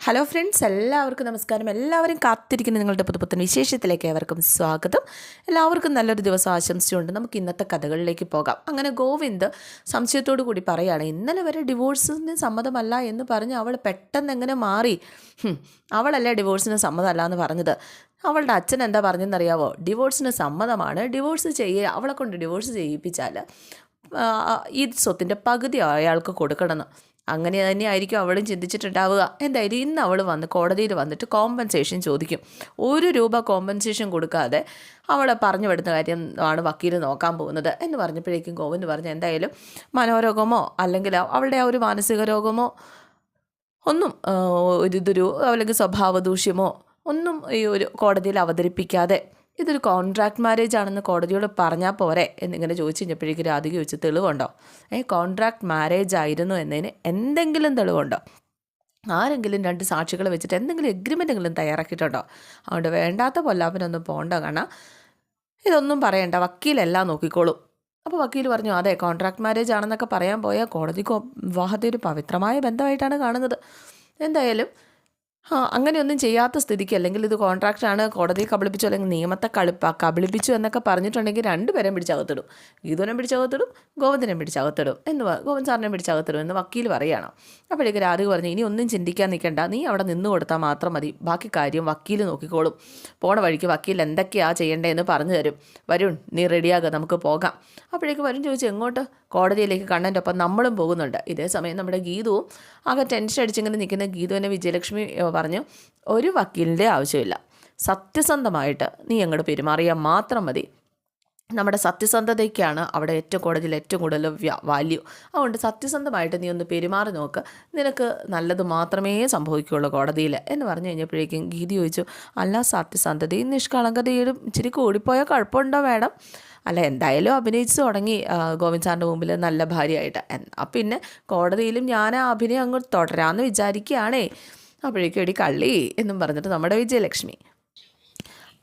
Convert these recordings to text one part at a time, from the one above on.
Hello friends എല്ലാവർക്കും നമസ്കാരം. എല്ലാവരും കാത്തിരിക്കുന്ന നിങ്ങളുടെ പുതുപുത്തൻ വിശേഷത്തിലേക്ക് ഏവർക്കും സ്വാഗതം. എല്ലാവർക്കും നല്ലൊരു ദിവസം ആശംസയുണ്ട് നമുക്ക് ഇന്നത്തെ കഥകളിലേക്ക് പോകാം. അങ്ങനെ ഗോവിന്ദ് സംശയത്തോടു കൂടി പറയുകയാണ് ഇന്നലെ വരെ ഡിവോഴ്സിന് സമ്മതമല്ല എന്ന് പറഞ്ഞ് അവൾ പെട്ടെന്ന് എങ്ങനെ മാറി? അവളല്ലേ ഡിവോഴ്സിന് സമ്മതമല്ല എന്ന് പറഞ്ഞത്. അവളുടെ അച്ഛൻ എന്താ പറഞ്ഞെന്നറിയാവോ? ഡിവോഴ്സിന് സമ്മതമാണ്. ഡിവോഴ്സ് ചെയ്യുക അവളെ കൊണ്ട് ഡിവോഴ്സ് ചെയ്യിപ്പിച്ചാൽ ഈ സ്വത്തിന്റെ പകുതി അയാൾക്ക് കൊടുക്കണമെന്ന് അങ്ങനെ തന്നെയായിരിക്കും അവളും ചിന്തിച്ചിട്ടുണ്ടാവുക. എന്തായാലും ഇന്ന് അവൾ വന്ന് കോടതിയിൽ വന്നിട്ട് കോമ്പൻസേഷൻ ചോദിക്കും. ഒരു രൂപ കോമ്പൻസേഷൻ കൊടുക്കാതെ അവളെ പറഞ്ഞു വിടുന്ന കാര്യം ആണ് വക്കീൽ നോക്കാൻ പോകുന്നത് എന്ന് പറഞ്ഞപ്പോഴേക്കും ഗോവിന്ദ് പറഞ്ഞു എന്തായാലും മനോരോഗമോ അല്ലെങ്കിൽ അവളുടെ ആ ഒരു മാനസിക രോഗമോ ഒന്നും ഇതൊരു അല്ലെങ്കിൽ സ്വഭാവദൂഷ്യമോ ഒന്നും ഈ ഒരു കോടതിയിൽ അവതരിപ്പിക്കാതെ ഇതൊരു കോൺട്രാക്ട് മാരേജ് ആണെന്ന് കോടതിയോട് പറഞ്ഞാൽ പോരെ എന്നിങ്ങനെ ചോദിച്ചു കഴിഞ്ഞപ്പോഴേക്കും രാധിക ചോദിച്ചു തെളിവുണ്ടോ? ഏ കോൺട്രാക്ട് മാരേജ് ആയിരുന്നു എന്നതിന് എന്തെങ്കിലും തെളിവുണ്ടോ? ആരെങ്കിലും രണ്ട് സാക്ഷികളെ വെച്ചിട്ട് എന്തെങ്കിലും എഗ്രിമെന്റെങ്കിലും തയ്യാറാക്കിയിട്ടുണ്ടോ? അതുകൊണ്ട് വേണ്ടാത്ത പൊല്ലാപ്പിനൊന്നും പോകണ്ട കാരണം ഇതൊന്നും പറയണ്ട വക്കീലെല്ലാം നോക്കിക്കോളും. അപ്പോൾ വക്കീൽ പറഞ്ഞു അതെ കോൺട്രാക്ട് മാരേജ് ആണെന്നൊക്കെ പറയാൻ പോയാൽ കോടതി കോ- വിവാഹത്തെ ഒരു പവിത്രമായ ബന്ധമായിട്ടാണ് കാണുന്നത്. എന്തായാലും ആ അങ്ങനെയൊന്നും ചെയ്യാത്ത സ്ഥിതിക്ക് അല്ലെങ്കിൽ ഇത് കോൺട്രാക്റ്റാണ് കോടതിയിൽ കബളിപ്പിച്ചു അല്ലെങ്കിൽ നിയമത്തെ കളിപ്പ കബളിപ്പിച്ചു എന്നൊക്കെ പറഞ്ഞിട്ടുണ്ടെങ്കിൽ രണ്ടുപേരെയും പിടിച്ചകത്തിടും. ഗീതുവിനെ പിടിച്ചകത്തിടും ഗോവിന്ദനെ പിടിച്ചകത്തിടും എന്ന് ഗോവിന്ദ് സാറിനെ പിടിച്ചകത്തിടും എന്ന് വക്കീൽ പറയണം അപ്പോഴേക്ക് രാധിക പറഞ്ഞു ഇനി ഒന്നും ചിന്തിക്കാൻ നിൽക്കണ്ട. നീ അവിടെ നിന്ന് കൊടുത്താൽ മാത്രം മതി. ബാക്കി കാര്യം വക്കീൽ നോക്കിക്കോളും. പോണ വഴിക്ക് വക്കീൽ എന്തൊക്കെയാണ് ചെയ്യേണ്ടതെന്ന് പറഞ്ഞു തരും. വരുൺ നീ റെഡിയാകുക നമുക്ക് പോകാം. അപ്പോഴേക്ക് വരുൺ ചോദിച്ചു എങ്ങോട്ട്? കോടതിയിലേക്ക് കണ്ണന്റെ ഒപ്പം നമ്മളും പോകുന്നുണ്ട്. ഇതേ സമയം നമ്മുടെ ഗീതുവും ആകെ ടെൻഷൻ അടിച്ചിങ്ങനെ നിൽക്കുന്ന ഗീതുവിനെ വിജയലക്ഷ്മി പറഞ്ഞു ഒരു വക്കീലിന്റെ ആവശ്യമില്ല. സത്യസന്ധമായിട്ട് നീ അങ്ങോട്ട് പെരുമാറിയാൽ മാത്രം മതി. നമ്മുടെ സത്യസന്ധതയ്ക്കാണ് അവിടെ ഏറ്റവും കോടതിയിൽ ഏറ്റവും കൂടുതൽ വാല്യൂ അതുകൊണ്ട് സത്യസന്ധമായിട്ട് നീ ഒന്ന് പെരുമാറി നോക്ക്. നിനക്ക് നല്ലത് മാത്രമേ സംഭവിക്കുകയുള്ളൂ കോടതിയിൽ. എന്ന് പറഞ്ഞു കഴിഞ്ഞപ്പോഴേക്കും ഗീതി ചോദിച്ചു അല്ല സത്യസന്ധതയും നിഷ്കളങ്കതയും ഇച്ചിരി കൂടിപ്പോയാൽ കുഴപ്പമുണ്ടോ മാഡം? അല്ല എന്തായാലും അഭിനയിച്ച് തുടങ്ങി ഗോവിന്ദ് സാറിന്റെ മുമ്പിൽ നല്ല ഭാര്യയായിട്ട്. പിന്നെ കോടതിയിലും ഞാൻ ആ അഭിനയം അങ്ങോട്ട് തുടരാമെന്ന് വിചാരിക്കുകയാണേ. അപ്പോഴേക്കും എടി കള്ളി എന്നും പറഞ്ഞിട്ട് നമ്മുടെ വിജയലക്ഷ്മി.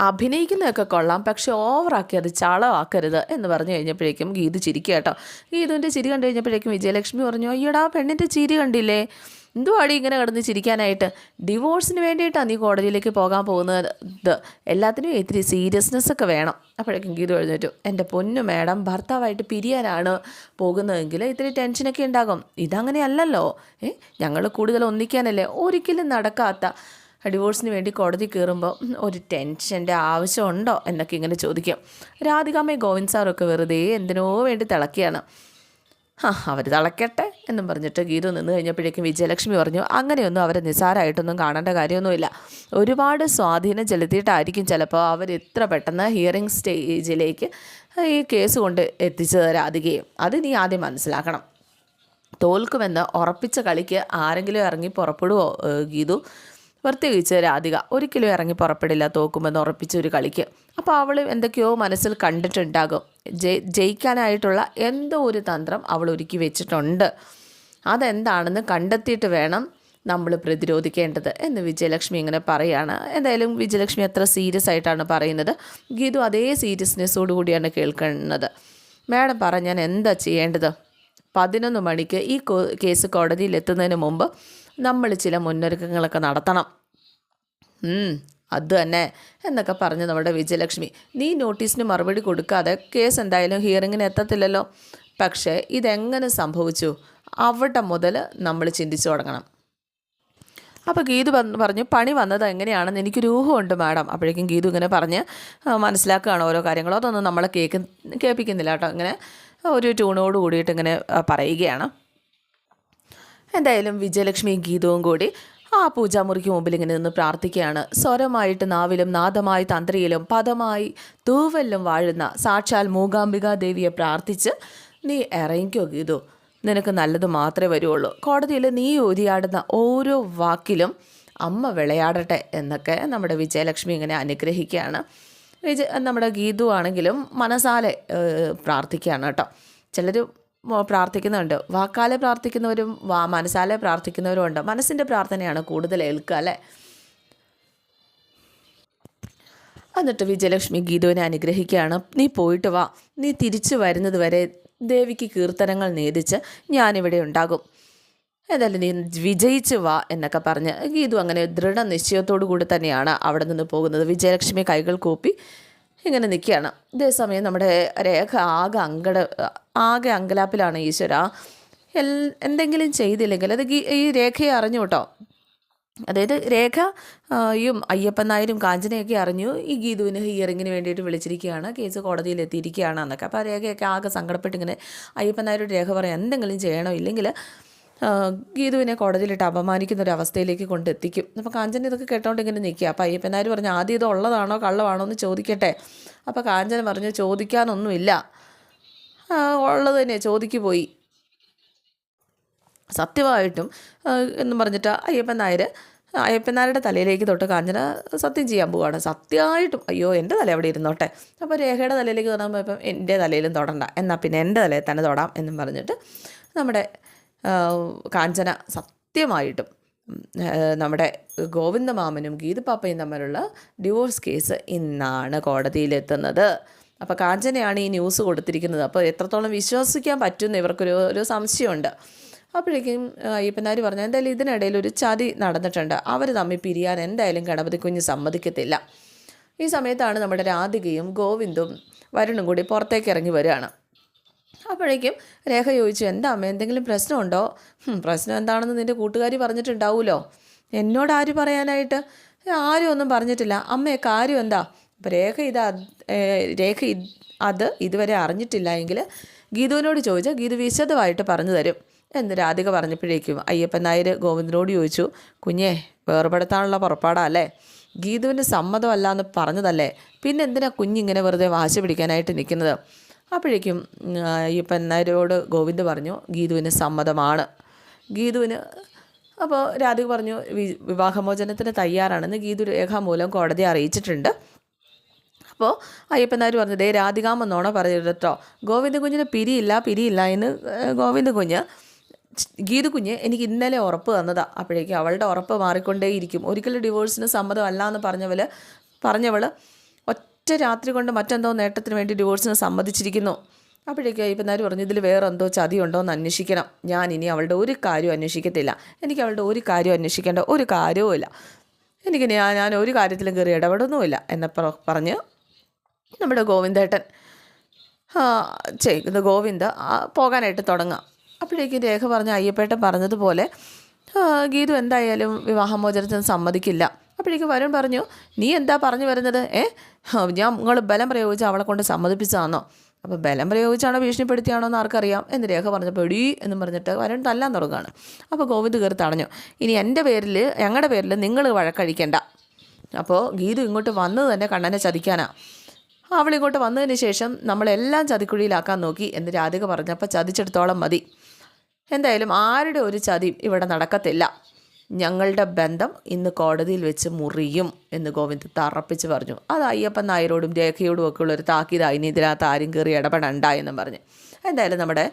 അഭിനയിക്കുന്നതൊക്കെ കൊള്ളാം പക്ഷെ ഓവറാക്കി അത് ചളമാക്കരുത് എന്ന് പറഞ്ഞു കഴിഞ്ഞപ്പോഴേക്കും ഗീതു ചിരിക്കുക കേട്ടോ ഗീതുവിന്റെ ചിരി കണ്ടു കഴിഞ്ഞപ്പോഴേക്കും വിജയലക്ഷ്മി പറഞ്ഞു അയ്യടാ പെണ്ണിന്റെ ചിരി കണ്ടില്ലേ? എന്തുവാടി ഇങ്ങനെ കിടന്ന് ചിരിക്കാനായിട്ട്? ഡിവോഴ്സിന് വേണ്ടിയിട്ടാണ് നീ കോടതിയിലേക്ക് പോകാൻ പോകുന്നത്. എല്ലാത്തിനും ഇത്തിരി സീരിയസ്നെസ് ഒക്കെ വേണം. അപ്പോഴേക്കും ഗീതു എഴുന്നേറ്റു. എന്റെ പൊന്നു മേഡം ഭർത്താവായിട്ട് പിരിയാനാണ് പോകുന്നതെങ്കിൽ ഇത്തിരി ടെൻഷനൊക്കെ ഉണ്ടാകും. ഇതങ്ങനെയല്ലല്ലോ. ഏ ഞങ്ങൾ കൂടുതൽ ഒന്നിക്കാനല്ലേ ഒരിക്കലും നടക്കാത്ത. ഡിവോഴ്സിന് വേണ്ടി കോടതി കയറുമ്പോൾ ഒരു ടെൻഷന്റെ ആവശ്യമുണ്ടോ എന്നൊക്കെ ഇങ്ങനെ ചോദിക്കും. രാധികാമ്മയും ഗോവിന്ദ് സാറൊക്കെ വെറുതെ എന്തിനോ വേണ്ടി തിളക്കിയാണ് ആ അവർ തിളക്കട്ടെ. എന്നും പറഞ്ഞിട്ട് ഗീതു നിന്ന് കഴിഞ്ഞപ്പോഴേക്കും വിജയലക്ഷ്മി പറഞ്ഞു അങ്ങനെയൊന്നും അവരെ നിസാരമായിട്ടൊന്നും കാണേണ്ട കാര്യമൊന്നുമില്ല. ഒരുപാട് സ്വാധീനം ചെലുത്തിയിട്ടായിരിക്കും ചിലപ്പോൾ അവർ ഇത്ര പെട്ടെന്ന് ഹിയറിംഗ് സ്റ്റേജിലേക്ക് ഈ കേസ് കൊണ്ട് എത്തിച്ചു തരാതികയും അത് നീ ആദ്യം മനസ്സിലാക്കണം. തോൽക്കുമെന്ന് ഉറപ്പിച്ച കളിക്ക് ആരെങ്കിലും ഇറങ്ങി പുറപ്പെടുവോ ഗീതു? പ്രത്യേകിച്ച് രാധിക ഒരിക്കലും ഇറങ്ങി പുറപ്പെടില്ല തോക്കുമെന്ന് ഉറപ്പിച്ച ഒരു കളിക്ക്. അപ്പോൾ അവൾ എന്തൊക്കെയോ മനസ്സിൽ കണ്ടിട്ടുണ്ടാകും. ജയി ജയിക്കാനായിട്ടുള്ള എന്തോ ഒരു തന്ത്രം അവൾ ഒരുക്കി വെച്ചിട്ടുണ്ട്. അതെന്താണെന്ന് കണ്ടെത്തിയിട്ട് വേണം നമ്മൾ പ്രതിരോധിക്കേണ്ടത് എന്ന് വിജയലക്ഷ്മി ഇങ്ങനെ പറയുകയാണ് എന്തായാലും വിജയലക്ഷ്മി അത്ര സീരിയസ് ആയിട്ടാണ് പറയുന്നത്. ഗീതു അതേ സീരിയസ്നെസ്സോടു കൂടിയാണ് കേൾക്കുന്നത്. മാഡം പറ ഞാൻ എന്താ ചെയ്യേണ്ടത്? പതിനൊന്ന് മണിക്ക് ഈ കേസ് കോടതിയിൽ എത്തുന്നതിന് മുമ്പ് നമ്മൾ ചില മുന്നൊരുക്കങ്ങളൊക്കെ നടത്തണം. അത് തന്നെ എന്നൊക്കെ പറഞ്ഞു നമ്മുടെ വിജയലക്ഷ്മി. നീ നോട്ടീസിന് മറുപടി കൊടുക്കാതെ കേസ് എന്തായാലും ഹിയറിങ്ങിന് എത്തത്തില്ലല്ലോ. പക്ഷേ ഇതെങ്ങനെ സംഭവിച്ചു? അവിടെ മുതൽ നമ്മൾ ചിന്തിച്ചു തുടങ്ങണം. അപ്പോൾ ഗീതു പറഞ്ഞു പണി വന്നത് എങ്ങനെയാണെന്ന് എനിക്കൊരു ഊഹമുണ്ട് മാഡം. അപ്പോഴേക്കും ഗീതു ഇങ്ങനെ പറഞ്ഞ് മനസ്സിലാക്കുകയാണ് ഓരോ കാര്യങ്ങളോ. അതൊന്നും നമ്മളെ കേക്ക് കേൾപ്പിക്കുന്നില്ല കേട്ടോ. ഇങ്ങനെ ഒരു ട്യൂണോട് കൂടിയിട്ട് ഇങ്ങനെ പറയുകയാണ്. എന്തായാലും വിജയലക്ഷ്മിയും ഗീതവും കൂടി ആ പൂജാമുറിക്ക് മുമ്പിൽ ഇങ്ങനെ നിന്ന് പ്രാർത്ഥിക്കുകയാണ്. സ്വരമായിട്ട് നാവിലും നാദമായി തന്ത്രിയിലും പദമായി തൂവലിലും വാഴുന്ന സാക്ഷാൽ മൂകാംബികാ ദേവിയെ പ്രാർത്ഥിച്ച് നീ ഇറങ്ങിക്കോ ഗീതു. നിനക്ക് നല്ലത് മാത്രമേ വരുള്ളൂ. കോടതിയിൽ നീ ഊരിയാടുന്ന ഓരോ വാക്കിലും അമ്മ വിളയാടട്ടെ എന്നൊക്കെ നമ്മുടെ വിജയലക്ഷ്മി ഇങ്ങനെ അനുഗ്രഹിക്കുകയാണ്. വിജയ നമ്മുടെ ഗീതു ആണെങ്കിലും മനസാലെ പ്രാർത്ഥിക്കുകയാണ് കേട്ടോ. ചിലർ പ്രാർത്ഥിക്കുന്നുണ്ട്. വാക്കാലെ പ്രാർത്ഥിക്കുന്നവരും വാ മനസ്സാലെ പ്രാർത്ഥിക്കുന്നവരും ഉണ്ട്. മനസ്സിന്റെ പ്രാർത്ഥനയാണ് കൂടുതൽ ഏൽക്കുക അല്ലേ? എന്നിട്ട് വിജയലക്ഷ്മി ഗീതുവിനെ അനുഗ്രഹിക്കുകയാണ്. നീ പോയിട്ട് വാ. നീ തിരിച്ചു വരുന്നത് വരെ ദേവിക്ക് കീർത്തനങ്ങൾ നേതിച്ച് ഞാനിവിടെ ഉണ്ടാകും. എന്തായാലും നീ വിജയിച്ചു വാ എന്നൊക്കെ പറഞ്ഞ് ഗീതു അങ്ങനെ ദൃഢനിശ്ചയത്തോടു കൂടി തന്നെയാണ് അവിടെ നിന്ന് പോകുന്നത്. വിജയലക്ഷ്മി കൈകൾ കൂപ്പി ഇങ്ങനെ നിൽക്കുകയാണ്. ഇതേസമയം നമ്മുടെ രേഖ ആകെ അങ്കട ആകെ അങ്കലാപ്പിലാണ് ഈശ്വര. എൽ എന്തെങ്കിലും ചെയ്തില്ലെങ്കിൽ അത് ഈ രേഖയെ അറിഞ്ഞു കേട്ടോ. അതായത് രേഖ യും അയ്യപ്പൻ നായരും കാഞ്ചനയൊക്കെ അറിഞ്ഞു ഈ ഗീതുവിന് ഹിയറിങ്ങിന് വേണ്ടിയിട്ട് വിളിച്ചിരിക്കുകയാണ്. കേസ് കോടതിയിൽ എത്തിയിരിക്കുകയാണ് എന്നൊക്കെ. അപ്പോൾ ആ രേഖയൊക്കെ ആകെ സങ്കടപ്പെട്ട് ഇങ്ങനെ അയ്യപ്പൻ നായരോട് രേഖ പറയാം എന്തെങ്കിലും ചെയ്യണോ? ഇല്ലെങ്കിൽ ഗീതുവിനെ കോടതിയിലിട്ട് അപമാനിക്കുന്ന ഒരു അവസ്ഥയിലേക്ക് കൊണ്ടെത്തിക്കും. അപ്പോൾ കാഞ്ചന ഇതൊക്കെ കേട്ടോണ്ട് ഇങ്ങനെ നിൽക്കുക. അപ്പോൾ അയ്യപ്പനാർ പറഞ്ഞു ആദ്യം ഇത് ഉള്ളതാണോ കള്ളമാണോ എന്ന് ചോദിക്കട്ടെ. അപ്പോൾ കാഞ്ചന പറഞ്ഞു ചോദിക്കാനൊന്നുമില്ല. ഉള്ളത് തന്നെ ചോദിക്ക് പോയി. സത്യമായിട്ടും എന്ന് പറഞ്ഞിട്ട് അയ്യപ്പൻ നായർ അയ്യപ്പനാരുടെ തലയിലേക്ക് തൊട്ട് കാഞ്ചന സത്യം ചെയ്യാൻ പോവുകയാണ് സത്യമായിട്ടും അയ്യോ എന്റെ തല അവിടെ ഇരുന്നോട്ടെ? അപ്പോൾ രേഖയുടെ തലയിലേക്ക് തൊടാൻ പോയപ്പം എന്റെ തലയിലും തൊടണ്ട. എന്നാൽ പിന്നെ എന്റെ തലയിൽ തന്നെ തൊടാം എന്നും പറഞ്ഞിട്ട് നമ്മുടെ കാഞ്ചന സത്യമായിട്ടും നമ്മുടെ ഗോവിന്ദ മാമനും ഗീതപ്പാപ്പയും തമ്മിലുള്ള ഡിവോഴ്സ് കേസ് ഇന്നാണ് കോടതിയിലെത്തുന്നത്. അപ്പോൾ കാഞ്ചനയാണ് ഈ ന്യൂസ് കൊടുത്തിരിക്കുന്നത്. അപ്പോൾ എത്രത്തോളം വിശ്വസിക്കാൻ പറ്റുമെന്ന് ഇവർക്കൊരു ഒരു സംശയമുണ്ട്. അപ്പോഴേക്കും അയ്യപ്പനാർ പറഞ്ഞു എന്തായാലും ഇതിനിടയിൽ ഒരു ചതി നടന്നിട്ടുണ്ട്. അവർ തമ്മിൽ പിരിയാൻ എന്തായാലും ഗണപതി കുഞ്ഞ് സമ്മതിക്കത്തില്ല. ഈ സമയത്താണ് നമ്മുടെ രാധികയും ഗോവിന്ദും വരുണും കൂടി പുറത്തേക്ക് ഇറങ്ങി വരികയാണ്. അപ്പോഴേക്കും രേഖ ചോദിച്ചു എന്താ അമ്മ എന്തെങ്കിലും പ്രശ്നമുണ്ടോ? പ്രശ്നം എന്താണെന്ന് നിന്റെ കൂട്ടുകാരി പറഞ്ഞിട്ടുണ്ടാവുമല്ലോ എന്നോട് ആര് പറയാനായിട്ട്? ആരും ഒന്നും പറഞ്ഞിട്ടില്ല. അമ്മയെ കാര്യം എന്താ? അപ്പോൾ രേഖ ഇത് രേഖ അത് ഇതുവരെ അറിഞ്ഞിട്ടില്ല എങ്കിൽ ഗീതുവിനോട് ചോദിച്ചാൽ ഗീതു വിശദമായിട്ട് പറഞ്ഞു തരും. എന്ന് രാധിക പറഞ്ഞപ്പോഴേക്കും അയ്യപ്പൻ നായർ ഗോവിന്ദനോട് ചോദിച്ചു കുഞ്ഞേ വേർപെടുത്താനുള്ള പുറപ്പാടാ അല്ലേ? ഗീതുവിന് സമ്മതമല്ല എന്ന് പറഞ്ഞതല്ലേ? പിന്നെ എന്തിനാ കുഞ്ഞിങ്ങനെ വെറുതെ വാശി പിടിക്കാനായിട്ട് നിൽക്കുന്നത്? അപ്പോഴേക്കും ഈ പെണ്ണാരോട് ഗോവിന്ദ് പറഞ്ഞു ഗീതുവിന് സമ്മതമാണ്. ഗീതുവിന് അപ്പോൾ രാധിക പറഞ്ഞു വിവാഹമോചനത്തിന് തയ്യാറാണെന്ന് ഗീതു രേഖാമൂലം കോടതിയെ അറിയിച്ചിട്ടുണ്ട്. അപ്പോൾ അയ്യപ്പനാർ പറഞ്ഞു ദേ രാധികാമെന്നോണോ പറഞ്ഞത് കേട്ടോ. ഗോവിന്ദ കുഞ്ഞിന് പിരിയില്ല പിരിയില്ല എന്ന് ഗോവിന്ദ കുഞ്ഞ് ഗീതു കുഞ്ഞ് എനിക്ക് ഇന്നലെ ഉറപ്പ് തന്നതാ. അപ്പോഴേക്കും അവളുടെ ഉറപ്പ് മാറിക്കൊണ്ടേയിരിക്കും. ഒരിക്കലും ഡിവോഴ്സിന് സമ്മതമല്ല എന്ന് പറഞ്ഞവൾ പറഞ്ഞവൾ ഒറ്റ രാത്രി കൊണ്ട് മറ്റെന്തോ നേട്ടത്തിന് വേണ്ടി ഡിവോഴ്സിന് സമ്മതിച്ചിരിക്കുന്നു. അപ്പോഴേക്കും അയ്യപ്പനാർ പറഞ്ഞു ഇതിൽ വേറെ എന്തോ ചതിയുണ്ടോ എന്ന് അന്വേഷിക്കണം. ഞാൻ ഇനി അവളുടെ ഒരു കാര്യവും അന്വേഷിക്കത്തില്ല. എനിക്ക് അവളുടെ ഒരു കാര്യവും അന്വേഷിക്കേണ്ട ഒരു കാര്യവുമില്ല എനിക്ക് ഞാൻ ഞാൻ ഒരു കാര്യത്തിലും കയറി ഇടപെടുന്നുമില്ല എന്നെ പറഞ്ഞ് നമ്മുടെ ഗോവിന്ദേട്ടൻ ചെയ്യുന്ന ഗോവിന്ദ് പോകാനായിട്ട് തുടങ്ങാം. അപ്പോഴേക്കും രേഖ പറഞ്ഞ അയ്യപ്പേട്ടൻ പറഞ്ഞതുപോലെ ഗീതു എന്തായാലും വിവാഹമോചനത്തിന് സമ്മതിക്കില്ല. അപ്പോഴേക്കും വരുൺ പറഞ്ഞു നീ എന്താ പറഞ്ഞു വരുന്നത്? ഏ? ഞാൻ നിങ്ങൾ ബലം പ്രയോഗിച്ച് അവളെ കൊണ്ട് സമ്മതിപ്പിച്ചതാണോ അപ്പോൾ ബലം പ്രയോഗിച്ചാണോ ഭീഷണിപ്പെടുത്തിയാണോ എന്ന് ആർക്കറിയാം? എന്ന് രേഖ പറഞ്ഞപ്പോൾ എടീ എന്ന് പറഞ്ഞിട്ട് വരുൺ തല്ലാൻ തുടങ്ങുകയാണ് അപ്പോൾ ഗോവിന്ദ് കയറി തടഞ്ഞു. ഇനി എന്റെ പേരിൽ ഞങ്ങളുടെ പേരിൽ നിങ്ങൾ വഴക്കഴിക്കണ്ട. അപ്പോൾ ഗീതു ഇങ്ങോട്ട് വന്നത് തന്നെ കണ്ണനെ ചതിക്കാനാണ് അവളിങ്ങോട്ട് വന്നതിന് ശേഷം നമ്മളെല്ലാം ചതിക്കുഴിയിലാക്കാൻ നോക്കി എന്ന് രാധിക പറഞ്ഞപ്പോൾ ചതിച്ചെടുത്തോളം മതി. എന്തായാലും ആരുടെ ഒരു ചതി ഇവിടെ നടക്കത്തില്ല. ഞങ്ങളുടെ ബന്ധം ഇന്ന് കോടതിയിൽ വെച്ച് മുറിയും എന്ന് ഗോവിന്ദ് തറപ്പിച്ച് പറഞ്ഞു. അത് അയ്യപ്പൻ നായരോടും രേഖയോടും ഒക്കെ ഉള്ളൊരു താക്കീതായി. ഇനി ഇതിനകത്ത് ആരും കയറി ഇടപെടണ്ട എന്നും പറഞ്ഞ്. എന്തായാലും നമ്മുടെ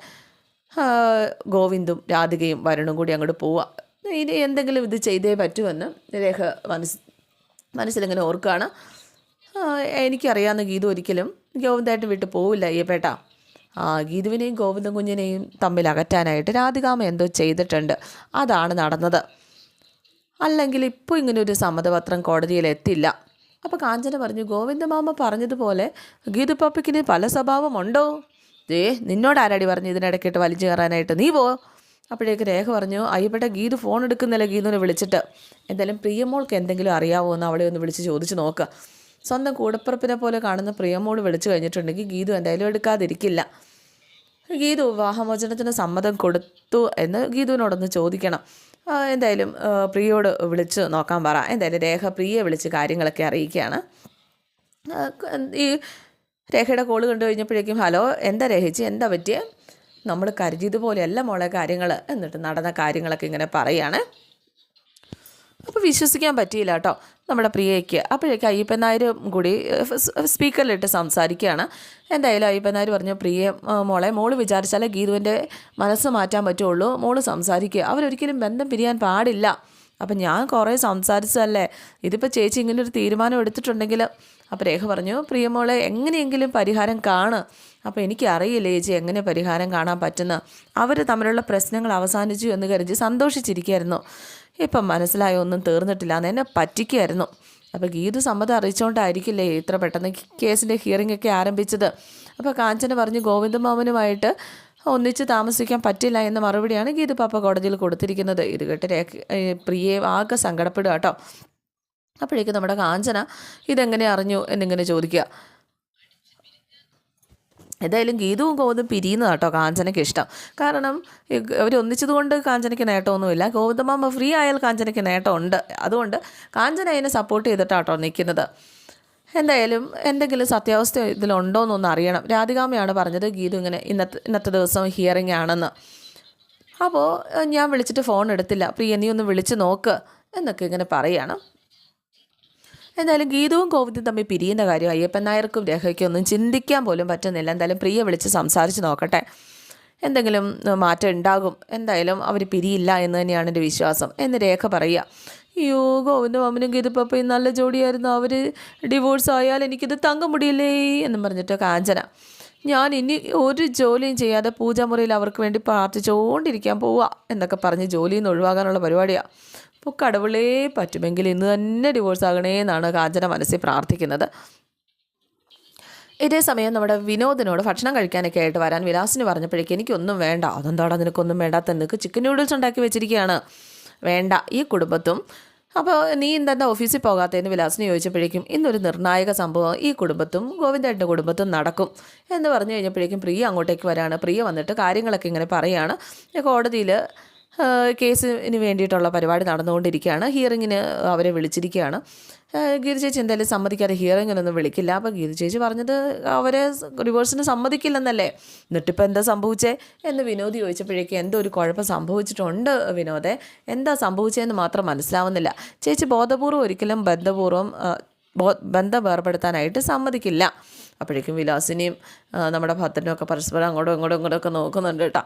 ഗോവിന്ദും രാധികയും വരുണും കൂടി അങ്ങോട്ട് പോവുക ഇനി എന്തെങ്കിലും ഇത് ചെയ്തേ പറ്റുമെന്ന് രേഖ മനസ്സ് മനസ്സിലിങ്ങനെ ഓർക്കുകയാണ് എനിക്കറിയാവുന്ന ഗീതു ഒരിക്കലും ഗോവിന്ദായിട്ട് വിട്ട് പോവില്ല അയ്യപ്പേട്ട. ആ ഗീതുവിനെയും ഗോവിന്ദൻ കുഞ്ഞിനെയും തമ്മിൽ അകറ്റാനായിട്ട് രാധികാമ എന്തോ ചെയ്തിട്ടുണ്ട്. അതാണ് നടന്നത്. അല്ലെങ്കിൽ ഇപ്പോൾ ഇങ്ങനെ ഒരു സമ്മതപത്രം കോടതിയിൽ എത്തില്ല. അപ്പോൾ കാഞ്ചന പറഞ്ഞു ഗോവിന്ദമാമ പറഞ്ഞതുപോലെ ഗീതു പല സ്വഭാവമുണ്ടോ ദേ നിന്നോട് ആരാടി പറഞ്ഞു ഇതിനിടയ്ക്കിട്ട് വലിച്ചു കയറാനായിട്ട്? നീ പോ. അപ്പോഴേക്ക് രേഖ പറഞ്ഞു അയ്യപ്പെട്ട ഗീതു ഫോൺ എടുക്കുന്നില്ല ഗീതുവിനെ വിളിച്ചിട്ട്. എന്തായാലും പ്രിയമോൾക്ക് എന്തെങ്കിലും അറിയാവോ എന്ന് അവളെ ഒന്ന് വിളിച്ച് ചോദിച്ച് നോക്കുക സ്വന്തം കൂടപ്പിറപ്പിനെ പോലെ കാണുന്ന പ്രിയമോൾ വിളിച്ചു കഴിഞ്ഞിട്ടുണ്ടെങ്കിൽ ഗീതു എന്തായാലും എടുക്കാതിരിക്കില്ല. ഗീതു വിവാഹമോചനത്തിന് സമ്മതം കൊടുത്തു എന്ന് ഗീതുവിനോടൊന്ന് ചോദിക്കണം. എന്തായാലും പ്രിയയോട് വിളിച്ച് നോക്കാൻ പറ. എന്തായാലും രേഖ പ്രിയയെ വിളിച്ച് കാര്യങ്ങളൊക്കെ അറിയിക്കുകയാണ്. ഈ രേഖയുടെ കോൾ കണ്ടു കഴിഞ്ഞപ്പോഴേക്കും ഹലോ എന്താ രേഖിച്ച്? എന്താ പറ്റിയ? നമ്മൾ കരുതിയതുപോലെയല്ല മോളെ കാര്യങ്ങൾ എന്നിട്ട് നടന്ന കാര്യങ്ങളൊക്കെ ഇങ്ങനെ പറയുകയാണ് അപ്പോൾ വിശ്വസിക്കാൻ പറ്റിയില്ല കേട്ടോ നമ്മുടെ പ്രിയയ്ക്ക്. അപ്പോഴേക്ക് അയ്യപ്പൻ നായരും കൂടി സ്പീക്കറിലിട്ട് സംസാരിക്കുകയാണ്. എന്തായാലും അയ്യപ്പൻ നായർ പറഞ്ഞു പ്രിയ മോളെ മോൾ വിചാരിച്ചാലേ ഗീതുവിന്റെ മനസ്സ് മാറ്റാൻ പറ്റുള്ളൂ. മോൾ സംസാരിക്കുക അവരൊരിക്കലും ബന്ധം പിരിയാൻ പാടില്ല. അപ്പം ഞാൻ കുറേ സംസാരിച്ചതല്ലേ? ഇതിപ്പോൾ ചേച്ചി ഇങ്ങനെ ഒരു തീരുമാനം എടുത്തിട്ടുണ്ടെങ്കിൽ അപ്പോൾ രേഖ പറഞ്ഞു പ്രിയമോളെ എങ്ങനെയെങ്കിലും പരിഹാരം കാണ്. അപ്പോൾ എനിക്കറിയില്ല ചേച്ചി എങ്ങനെ പരിഹാരം കാണാൻ പറ്റുന്ന? അവർ തമ്മിലുള്ള പ്രശ്നങ്ങൾ അവസാനിച്ചു എന്ന് കരുതി സന്തോഷിച്ചിരിക്കുകയായിരുന്നു ഇപ്പം മനസ്സിലായ? ഒന്നും തീർന്നിട്ടില്ല. എന്ന് എന്നെ പറ്റിക്കുമായിരുന്നു അപ്പോൾ ഗീതു സമ്മതം അറിയിച്ചുകൊണ്ടായിരിക്കില്ലേ ഇത്ര പെട്ടെന്ന് കേസിന്റെ ഹിയറിംഗ് ഒക്കെ ആരംഭിച്ചത്? അപ്പോൾ കാഞ്ചന പറഞ്ഞു ഗോവിന്ദമാമനുമായിട്ട് ഒന്നിച്ച് താമസിക്കാൻ പറ്റില്ല എന്ന മറുപടിയാണ് ഗീതു പാപ്പ കോടതിയിൽ കൊടുത്തിരിക്കുന്നത്. ഇത് കേട്ട് രേഖ പ്രിയെ ആകെ സങ്കടപ്പെടുക കേട്ടോ. അപ്പോഴേക്കും നമ്മുടെ കാഞ്ചന ഇതെങ്ങനെ അറിഞ്ഞു എന്നിങ്ങനെ ചോദിക്കുക. എന്തായാലും ഗീതവും ഗോവിന്ദും പിരിയുന്നത് കേട്ടോ കാഞ്ചനയ്ക്ക് ഇഷ്ടം. കാരണം അവർ ഒന്നിച്ചതുകൊണ്ട് കാഞ്ചനയ്ക്ക് നേട്ടമൊന്നുമില്ല. ഗോവിന്ദമാമ ഫ്രീ ആയാൽ കാഞ്ചനയ്ക്ക് നേട്ടമുണ്ട്. അതുകൊണ്ട് കാഞ്ചന അതിനെ സപ്പോർട്ട് ചെയ്തിട്ടാട്ടോ നിൽക്കുന്നത് എന്തായാലും എന്തെങ്കിലും സത്യാവസ്ഥ ഇതിലുണ്ടോ എന്നൊന്ന് അറിയണം. രാധികാമയാണ് പറഞ്ഞത് ഗീതു ഇങ്ങനെ ഇന്നത്തെ ഇന്നത്തെ ദിവസം ഹിയറിംഗ് ആണെന്ന്. അപ്പോൾ ഞാൻ വിളിച്ചിട്ട് ഫോൺ എടുത്തില്ല. പ്രിയ നീ ഒന്ന് വിളിച്ച് നോക്ക് എന്നൊക്കെ ഇങ്ങനെ പറയുകയാണ് എന്തായാലും ഗീതവും കോവിന്ദും തമ്മിൽ പിരിയുന്ന കാര്യം അയ്യപ്പൻ നായർക്കും രേഖയ്ക്കും ഒന്നും ചിന്തിക്കാൻ പോലും പറ്റുന്നില്ല. എന്തായാലും പ്രിയ വിളിച്ച് സംസാരിച്ച് നോക്കട്ടെ. എന്തെങ്കിലും മാറ്റം ഉണ്ടാകും. എന്തായാലും അവർ പിരിയില്ല എന്ന് തന്നെയാണ് എന്റെ വിശ്വാസം എന്ന് രേഖ പറയുക. അയ്യോ ഗോവിന്ദും അമ്മനും ഗീതപ്പയും നല്ല ജോഡിയായിരുന്നു. അവർ ഡിവോഴ്സ് ആയാൽ എനിക്കിത് തങ്ക മുടിയില്ലേ എന്നും പറഞ്ഞിട്ട് കാഞ്ചന. ഞാൻ ഇനി ഒരു ജോലിയും ചെയ്യാതെ പൂജാമുറിയിൽ അവർക്ക് വേണ്ടി പ്രാർത്ഥിച്ചുകൊണ്ടിരിക്കാൻ പോവുക എന്നൊക്കെ പറഞ്ഞ് ജോലിയിൽ നിന്ന് ഒഴിവാകാനുള്ള പരിപാടിയാണ് അപ്പോൾ കടവുളേ പറ്റുമെങ്കിൽ ഇന്ന് തന്നെ ഡിവോഴ്സ് ആകണേ എന്നാണ് കാഞ്ചന മനസ്സിൽ പ്രാർത്ഥിക്കുന്നത്. ഇതേ സമയം നമ്മുടെ വിനോദിനോട് ഭക്ഷണം കഴിക്കാനൊക്കെ ആയിട്ട് വരാൻ വിലാസിന് പറഞ്ഞപ്പോഴേക്ക് എനിക്കൊന്നും വേണ്ട. അതെന്താടാ നിനക്കൊന്നും വേണ്ടാത്ത നിനക്ക് ചിക്കൻ നൂഡിൽസ് ഉണ്ടാക്കി വെച്ചിരിക്കുകയാണ്. വേണ്ട ഈ കുടുംബത്തും. അപ്പോൾ നീ എന്താ ഓഫീസിൽ പോകാത്തതെന്ന് വിലാസിനെ ചോദിച്ചപ്പോഴേക്കും ഇന്നൊരു നിർണായക സംഭവം ഈ കുടുംബത്തും ഗോവിന്ദേട്ടന്റെ കുടുംബത്തും നടക്കും എന്ന് പറഞ്ഞു കഴിഞ്ഞപ്പോഴേക്കും പ്രിയ അങ്ങോട്ടേക്ക് വരാണ്. പ്രിയ വന്നിട്ട് കാര്യങ്ങളൊക്കെ ഇങ്ങനെ പറയുകയാണ് കോടതിയിൽ കേസിന് വേണ്ടിയിട്ടുള്ള പരിപാടി നടന്നുകൊണ്ടിരിക്കുകയാണ്. ഹിയറിങ്ങിന് അവരെ വിളിച്ചിരിക്കുകയാണ്. ഗീതചേച്ചി എന്തായാലും സമ്മതിക്കാതെ ഹിയറിങ്ങിനൊന്നും വിളിക്കില്ല. അപ്പോൾ ഗീതചേച്ചി പറഞ്ഞത് അവരെ റിവേഴ്സിന് സമ്മതിക്കില്ലെന്നല്ലേ? എന്നിട്ടിപ്പോൾ എന്താ സംഭവിച്ചേ? എന്ന് വിനോദ് ചോദിച്ചപ്പോഴേക്കും എന്തോ ഒരു കുഴപ്പം സംഭവിച്ചിട്ടുണ്ട് വിനോദേ. എന്താ സംഭവിച്ചതെന്ന് മാത്രം മനസ്സിലാവുന്നില്ല. ചേച്ചി ബോധപൂർവം ഒരിക്കലും ബന്ധപൂർവം ബന്ധം വേർപെടുത്താനായിട്ട് സമ്മതിക്കില്ല. അപ്പോഴേക്കും വിലാസിനെയും നമ്മുടെ ഭദ്രനും ഒക്കെ പരസ്പരം അങ്ങോട്ടും ഇങ്ങോട്ടും ഇങ്ങോട്ടും ഒക്കെ നോക്കുന്നുണ്ട് കേട്ടോ.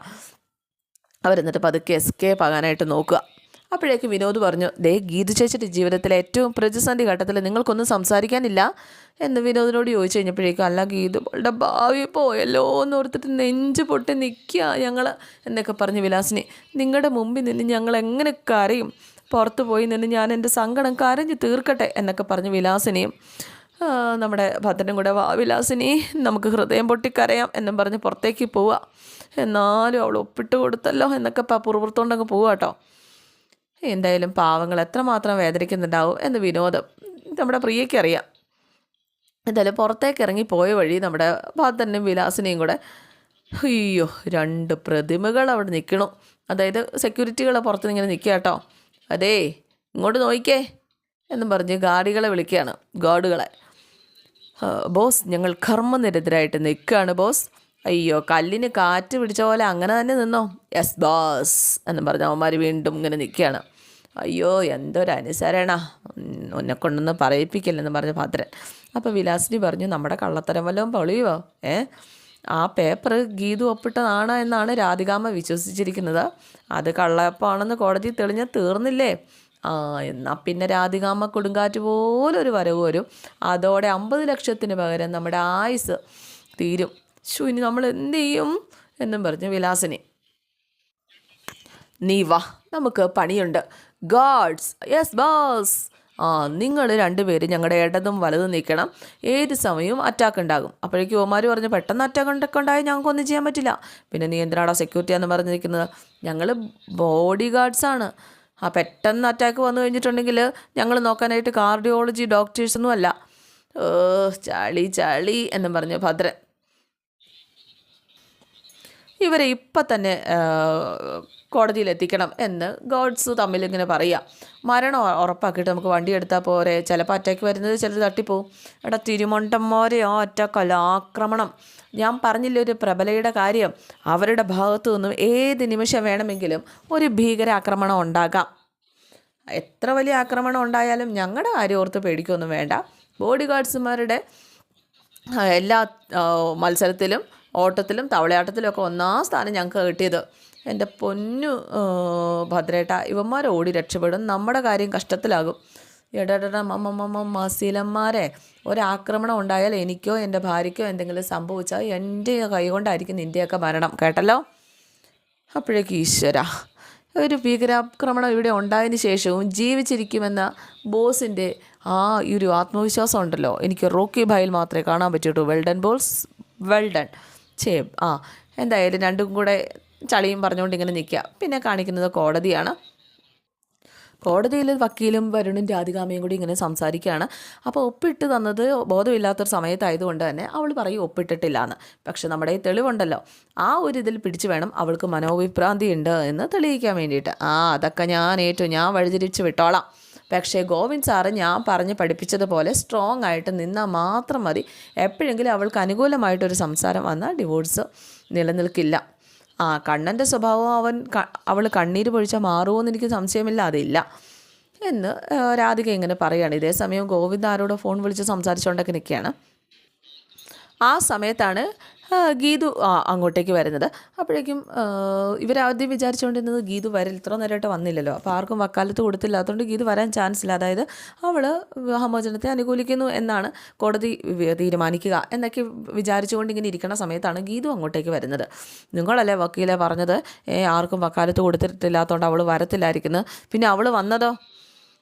അവരെന്നിട്ട് പതുക്കെ എസ്കേപ്പ് ആകാനായിട്ട് നോക്കുക. അപ്പോഴേക്ക് വിനോദ് പറഞ്ഞു ദേ ഗീതു ചേച്ചിയുടെ ജീവിതത്തിലെ ഏറ്റവും പ്രതിസന്ധി ഘട്ടത്തിൽ നിങ്ങൾക്കൊന്നും സംസാരിക്കാനില്ല? എന്ന് വിനോദിനോട് ചോദിച്ചു കഴിഞ്ഞപ്പോഴേക്കും അല്ല ഗീതു അവളുടെ ഭാവി പോയല്ലോ എന്ന് ഓർത്തിട്ട് നെഞ്ച് പൊട്ടി നിൽക്കുക ഞങ്ങൾ എന്നൊക്കെ പറഞ്ഞു വിലാസിനി. നിങ്ങളുടെ മുമ്പിൽ നിന്ന് ഞങ്ങൾ എങ്ങനെ കരയും? പുറത്തു പോയി നിന്ന് ഞാൻ എന്റെ സങ്കടം കരഞ്ഞ് തീർക്കട്ടെ എന്നൊക്കെ പറഞ്ഞു വിലാസിനിയും നമ്മുടെ ഭദ്രനും കൂടെ വാവിലാസിനി നമുക്ക് ഹൃദയം പൊട്ടിക്കരയാം എന്നും പറഞ്ഞ് പുറത്തേക്ക് പോവുക എന്നാലും അവൾ ഒപ്പിട്ട് കൊടുത്തല്ലോ എന്നൊക്കെ പുറപുറത്തോണ്ടങ്ങ് പോവുക കേട്ടോ എന്തായാലും പാവങ്ങൾ എത്രമാത്രം വേദനിക്കുന്നുണ്ടാവും എന്ന് വിനോദം നമ്മുടെ പ്രിയയ്ക്ക് അറിയാം. എന്തായാലും പുറത്തേക്ക് ഇറങ്ങി പോയ വഴി നമ്മുടെ ഭദ്രനും വിലാസിനെയും കൂടെ അയ്യോ രണ്ട് പ്രതിമകൾ അവിടെ നിൽക്കണു അതായത് സെക്യൂരിറ്റികളെ പുറത്ത് ഇങ്ങനെ നിൽക്കുക കേട്ടോ അതേ ഇങ്ങോട്ട് നോക്കിക്കേ എന്നും പറഞ്ഞ് ഗാഡികളെ വിളിക്കുകയാണ് ഗാർഡുകളെ ബോസ് ഞങ്ങൾ കർമ്മനിരതരായിട്ട് നിൽക്കുകയാണ് ബോസ്. അയ്യോ കല്ലിന് കാറ്റ് പിടിച്ച പോലെ അങ്ങനെ തന്നെ നിന്നോ? യെസ് ബോസ് എന്ന് പറഞ്ഞ അവന്മാർ വീണ്ടും ഇങ്ങനെ നിൽക്കുകയാണ്. അയ്യോ എന്തൊരു എന്തൊരനുസരണ ഒന്നെ കൊണ്ടൊന്ന് പറയിപ്പിക്കില്ലെന്ന് പറഞ്ഞ ഭദ്രൻ. അപ്പോൾ വിലാസിനി പറഞ്ഞു നമ്മുടെ കള്ളത്തരം വല്ലതും പൊളിയുവോ? ഏ? ആ പേപ്പർ ഗീതു ഒപ്പിട്ടതാണ് എന്നാണ് രാധികാമ്മ വിശ്വസിച്ചിരിക്കുന്നത്. അത് കള്ളപ്പാണെന്ന് കോടതി തെളിഞ്ഞ തീർന്നില്ലേ? എന്നാൽ പിന്നെ രാധികാമ്മ കൊടുങ്കാറ്റ് പോലൊരു വരവ് വരും. അതോടെ അമ്പത് ലക്ഷത്തിന് പകരം നമ്മുടെ ആയുസ് തീരും. ശു ഇനി നമ്മൾ എന്ത് ചെയ്യും എന്നും പറഞ്ഞു വിലാസിനി. നീ വാ നമുക്ക് പണിയുണ്ട്. Guards yes boss. ആ നിങ്ങൾ രണ്ടുപേരും ഞങ്ങളുടെ ഇടതും വലതും നിൽക്കണം ഏത് സമയവും അറ്റാക്ക് ഉണ്ടാകും. അപ്പോഴേക്കും ഓമാർ പറഞ്ഞു പെട്ടെന്ന് അറ്റാക്ക് ഉണ്ടൊക്കെ ഉണ്ടായാൽ ഞങ്ങൾക്കൊന്നും ചെയ്യാൻ പറ്റില്ല. പിന്നെ നീ എന്തിനാടാ സെക്യൂരിറ്റി എന്ന് പറഞ്ഞിരിക്കുന്നത്? ഞങ്ങൾ ബോഡി ഗാർഡ്സാണ് ആ പെട്ടെന്ന് അറ്റാക്ക് വന്നു കഴിഞ്ഞിട്ടുണ്ടെങ്കിൽ ഞങ്ങൾ നോക്കാനായിട്ട് കാർഡിയോളജി ഡോക്ടേഴ്സൊന്നും അല്ല. ചളി ചളി എന്നും പറഞ്ഞു ഭദ്രൻ. ഇവരെ ഇപ്പം തന്നെ കോടതിയിൽ എത്തിക്കണം എന്ന് ഗോഡ്സ് തമ്മിൽ ഇങ്ങനെ പറയുക മരണം ഉറപ്പാക്കിയിട്ട് നമുക്ക് വണ്ടി എടുത്താൽ പോരെ. ചിലപ്പോൾ അറ്റാക്ക് വരുന്നത് ചിലർ തട്ടിപ്പോവും. എടാ തിരുമൊണ്ടന്മാരെയോ അറ്റാക്കല്ല ആക്രമണം. ഞാൻ പറഞ്ഞില്ല ഒരു പ്രബലയുടെ കാര്യം. അവരുടെ ഭാഗത്തു നിന്നും ഏത് നിമിഷം വേണമെങ്കിലും ഒരു ഭീകരാക്രമണം ഉണ്ടാകാം. എത്ര വലിയ ആക്രമണം ഉണ്ടായാലും ഞങ്ങളുടെ കാര്യം ഓർത്ത് പേടിക്കൊന്നും വേണ്ട. ബോഡി ഗാർഡ്സുമാരുടെ എല്ലാ മത്സരത്തിലും ഓട്ടത്തിലും തവളയാട്ടത്തിലും ഒക്കെ ഒന്നാം സ്ഥാനം ഞങ്ങൾക്ക് കിട്ടിയത്. എന്റെ പൊന്നു ഭദ്രേട്ട ഇവന്മാർ ഓടി രക്ഷപ്പെടും. നമ്മുടെ കാര്യം കഷ്ടത്തിലാകും. എടടട മമ്മമ്മ മസീലന്മാരെ ഒരാക്രമണം ഉണ്ടായാൽ എനിക്കോ എന്റെ ഭാര്യയ്ക്കോ എന്തെങ്കിലും സംഭവിച്ചാൽ എന്റെ കൈ കൊണ്ടായിരിക്കും നിന്റെയൊക്കെ മരണം. കേട്ടല്ലോ? അപ്പോഴേക്ക് ഈശ്വര ഒരു ഭീകരാക്രമണം ഇവിടെ ഉണ്ടായതിന് ശേഷവും ജീവിച്ചിരിക്കുമെന്ന ബോസിന്റെ ആ ഈ ഒരു ആത്മവിശ്വാസം ഉണ്ടല്ലോ. എനിക്ക് റോക്കി ഭായിൽ മാത്രമേ കാണാൻ പറ്റുള്ളൂ വെൽഡൻ ബോൾസ് വെൽഡൺ ചേ ആ എന്തായാലും രണ്ടും കൂടെ ചളിയും പറഞ്ഞുകൊണ്ട് ഇങ്ങനെ നിൽക്കുക. പിന്നെ കാണിക്കുന്നത് കോടതിയാണ്. കോടതിയിൽ വക്കീലും വരുണും രാധികാമയും കൂടി ഇങ്ങനെ സംസാരിക്കുകയാണ്. അപ്പോൾ ഒപ്പിട്ട് തന്നത് ബോധമില്ലാത്തൊരു സമയത്തായതുകൊണ്ട് തന്നെ അവൾ പറയും ഒപ്പിട്ടിട്ടില്ല എന്ന് പക്ഷെ നമ്മുടെ ഈ തെളിവുണ്ടല്ലോ. ആ ഒരു ഇതിൽ പിടിച്ചു വേണം അവൾക്ക് മനോവിഭ്രാന്തി ഉണ്ട് എന്ന് തെളിയിക്കാൻ വേണ്ടിയിട്ട്. ആ അതൊക്കെ ഞാൻ ഏറ്റവും ഞാൻ വഴിതിരിച്ച് വിട്ടോളാം. പക്ഷേ ഗോവിന്ദ് സാറ് ഞാൻ പറഞ്ഞ് പഠിപ്പിച്ചതുപോലെ സ്ട്രോങ് ആയിട്ട് നിന്നാൽ മാത്രം മതി. എപ്പോഴെങ്കിലും അവൾക്ക് അനുകൂലമായിട്ടൊരു സംസാരം വന്നാൽ ഡിവോഴ്സ് നിലനിൽക്കില്ല. ആ കണ്ണന്റെ സ്വഭാവം അവൻ അവൾ കണ്ണീര് പൊഴിച്ചാൽ മാറുമോയെന്ന് എനിക്ക് സംശയമില്ല അതില്ല. എന്ന് രാധിക ഇങ്ങനെ പറയുകയാണ്. ഇതേ സമയം ഗോവിന്ദ് ആരോടോ ഫോൺ വിളിച്ച് സംസാരിച്ചുകൊണ്ടൊക്കെ നിൽക്കുകയാണ്. ആ സമയത്താണ് ഗീതു അങ്ങോട്ടേക്ക് വരുന്നത്. അപ്പോഴേക്കും ഇവരാദ്യം വിചാരിച്ചുകൊണ്ടിരുന്നത് ഗീതു വരില്ല ഇത്ര നേരമായിട്ട് വന്നില്ലല്ലോ. അപ്പോൾ ആർക്കും വക്കാലത്ത് കൊടുത്തില്ലാത്തതുകൊണ്ട് ഗീതു വരാൻ ചാൻസ് ഇല്ല. അതായത് അവൾ വിവാഹമോചനത്തെ അനുകൂലിക്കുന്നു എന്നാണ് കോടതി തീരുമാനിക്കുക എന്നൊക്കെ വിചാരിച്ചുകൊണ്ട് ഇങ്ങനെ ഇരിക്കുന്ന സമയത്താണ് ഗീതു അങ്ങോട്ടേക്ക് വരുന്നത്. നിങ്ങളല്ലേ വക്കീലെ പറഞ്ഞത്? ആർക്കും വക്കാലത്ത് കൊടുത്തിട്ടില്ലാത്തതുകൊണ്ട് അവൾ വരത്തില്ലായിരിക്കുന്നു. പിന്നെ അവൾ വന്നതോ?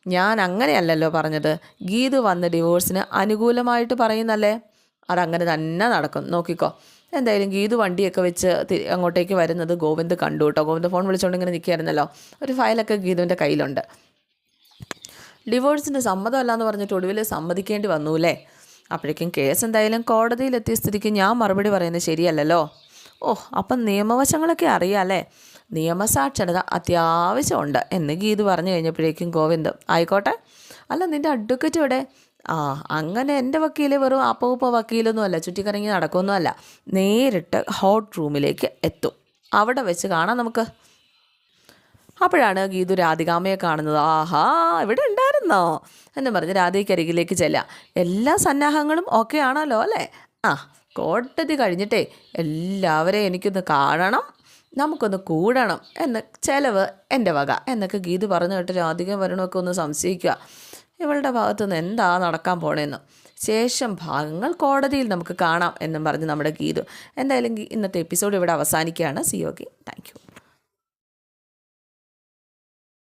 ഞാൻ അങ്ങനെയല്ലല്ലോ പറഞ്ഞത്. ഗീതു വന്ന ഡിവോഴ്സിന് അനുകൂലമായിട്ട് പറയുന്നല്ലേ? അതങ്ങനെ തന്നെ നടക്കും. നോക്കിക്കോ. എന്തായാലും ഗീതു വണ്ടിയൊക്കെ വെച്ച് അങ്ങോട്ടേക്ക് വരുന്നത് ഗോവിന്ദ് കണ്ടു കേട്ടോ ഗോവിന്ദ് ഫോൺ വിളിച്ചുകൊണ്ട് ഇങ്ങനെ നിൽക്കുകയായിരുന്നല്ലോ ഒരു ഫയലൊക്കെ ഗീതുവിന്റെ കയ്യിലുണ്ട്. ഡിവോഴ്സിന് സമ്മതമല്ല എന്ന് പറഞ്ഞിട്ട് ഒടുവിൽ സമ്മതിക്കേണ്ടി വന്നു അല്ലേ അപ്പോഴേക്കും കേസ് എന്തായാലും കോടതിയിലെത്തിയ സ്ഥിതിക്ക് ഞാൻ മറുപടി പറയുന്നത് ശരിയല്ലല്ലോ? ഓ അപ്പം നിയമവശങ്ങളൊക്കെ അറിയാമല്ലേ നിയമസാക്ഷരത അത്യാവശ്യമുണ്ട് എന്ന് ഗീതു പറഞ്ഞു കഴിഞ്ഞപ്പോഴേക്കും ഗോവിന്ദ് ആയിക്കോട്ടെ. അല്ല നിന്റെ അഡ്വക്കറ്റ് ഇവിടെ ആ അങ്ങനെ എന്റെ വക്കീൽ വെറും അപ്പൂപ്പ വക്കീലൊന്നും അല്ല ചുറ്റിക്കറങ്ങി നടക്കൊന്നുമല്ല നേരിട്ട് ഹോട്ട് റൂമിലേക്ക് എത്തും. അവിടെ വെച്ച് കാണാം നമുക്ക്. അപ്പോഴാണ് ഗീതു രാധികാമയെ കാണുന്നത്. ആഹാ ഇവിടെ ഉണ്ടായിരുന്നോ? എന്ന് പറഞ്ഞ് രാധികരികിലേക്ക് ചെല്ലാം എല്ലാ സന്നാഹങ്ങളും ഓക്കെ ആണല്ലോ അല്ലേ? ആ കോട്ടതി കഴിഞ്ഞിട്ടേ എല്ലാവരെയും എനിക്കൊന്ന് കാണണം നമുക്കൊന്ന് കൂടണം എന്ന് ചിലവ് എന്റെ വക എന്നൊക്കെ ഗീതു പറഞ്ഞു കേട്ട് രാധികം വരണമൊക്കെ ഒന്ന് സംശയിക്കുക. ഇവളുടെ ഭാഗത്തുനിന്ന് എന്താ നടക്കാൻ പോണേന്ന്. ശേഷം ഭാഗങ്ങൾ കോടതിയിൽ നമുക്ക് കാണാം എന്നും പറഞ്ഞ് നമ്മുടെ ഗീതു. എന്തായാലും ഇന്നത്തെ എപ്പിസോഡ് ഇവിടെ അവസാനിക്കുകയാണ്. സിയോഗി താങ്ക് യു